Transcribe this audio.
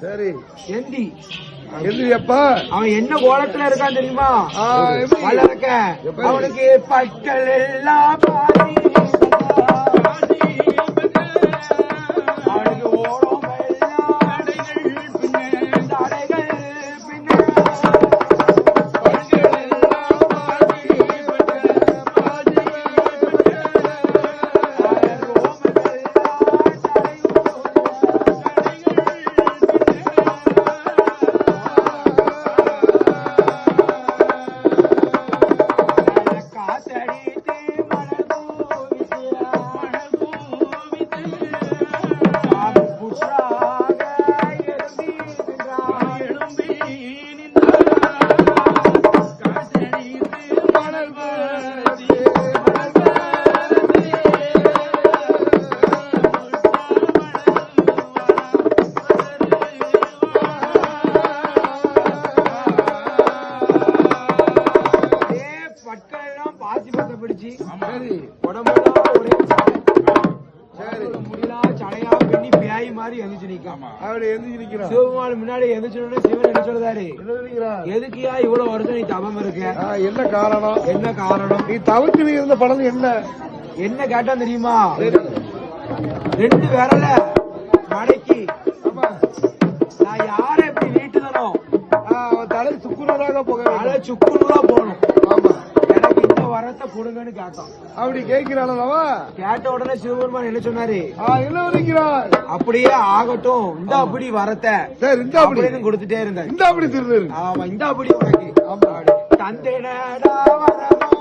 சரி. எந்தி. எந்திரியப்பா. அவன் என்ன கோலத்துல இருக்கான் தெரியுமா? வளர்க்க? அவனுக்கு பற்கள் எல்லாம் பாதி. பிடிச்சு சரி உடம்பெல்லாம் ஒரே. சரி முடியெல்லாம் சடையா பின்னி பேய் மாதிரி எந்திரிச்சு நிக்காம அப்படி எந்திரிச்சு சிவபெருமான் முன்னாடி சிவன் என்ன சொல்றாரு எதுக்குயா இவ்வளவு வருஷம் நீ தவம் இருக்க? என்ன காரணம்? என்ன காரணம்? நீ தவிர்த்து இருந்த படம் என்ன? என்ன கேட்டா தெரியுமா. ரெண்டு விரல மடக்கி. நான் யாரை இப்படி நீட்டுதனோ? தலை சுக்குனராக போக தலை. சுக்குநூறா போகணும் ஆமா. வரத்தை கொடுங்கன்னு கேட்டான் அப்படி கேட்கிறானவா கேட்ட உடனே சிவபெருமான் என்ன சொன்னாரு? என்ன நினைக்கிறான் அப்படியே ஆகட்டும் இந்த அப்படி வரத்தை. சரி இந்த அப்படி. அப்படின்னு கொடுத்துட்டே இருந்தாரு. இந்த அப்படி திருநெரு ஆமா இந்த அப்படி உனக்கு. வரமோ